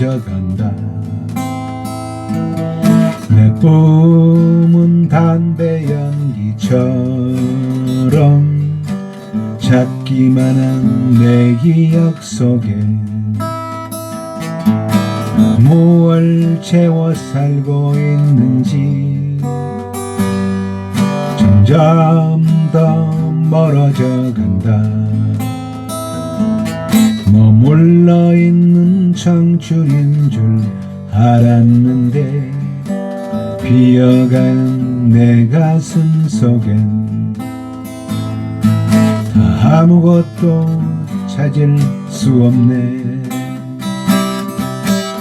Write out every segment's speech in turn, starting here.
멀어져 간다. 내 꿈은 담배 연기처럼 작기만 한 내 기억 속에 무얼 채워 살고 있는지 점점 더 멀어져 간다. 머물러 청춘인 줄 알았는데 비어가는 내 가슴 속엔 다 아무것도 찾을 수 없네.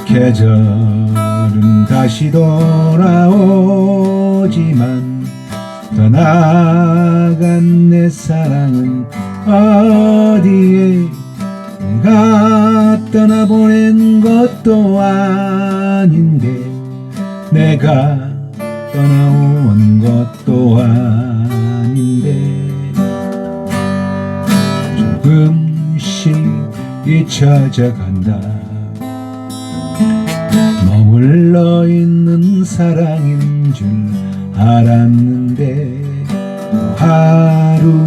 계절은 다시 돌아오지만 떠나간 내 사랑은 어디에 떠나보낸 것도 아닌데 내가 떠나온 것도 아닌데 조금씩 잊혀져 간다. 머물러 있는 사랑인 줄 알았는데 하루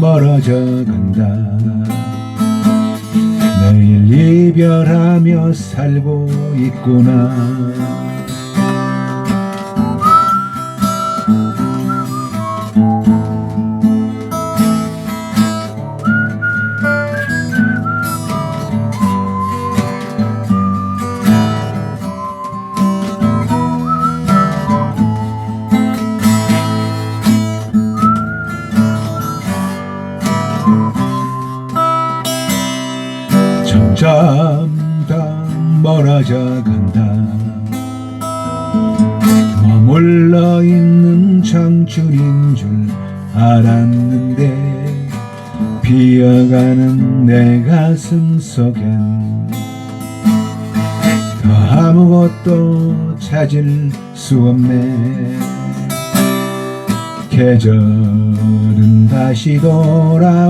멀어져 간다 매일 이별하며 살고 있구나 점점 더 멀어져 간다. 머물러 있는 청춘인 줄 알았는데 비어가는 내 가슴 속엔 더 아무것도 찾을 수 없네. 계절은 다시 돌아오지만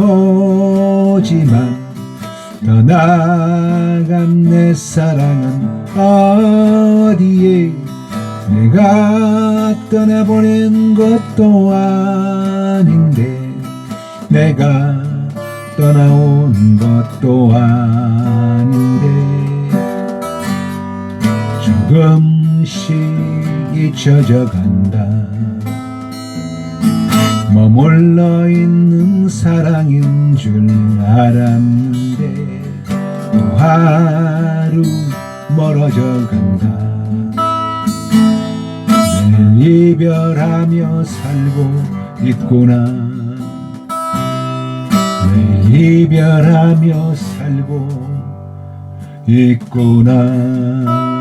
떠나간 내 사랑은 어디에? 내가 떠나보낸 것도 아닌데. 내가 떠나온 것도 아닌데. 조금씩 잊혀져 간다. 머물러 있는 사랑인 줄 알았는데 또 하루 멀어져 간다. 매일 이별하며 살고 있구나. 매일 이별하며 살고 있구나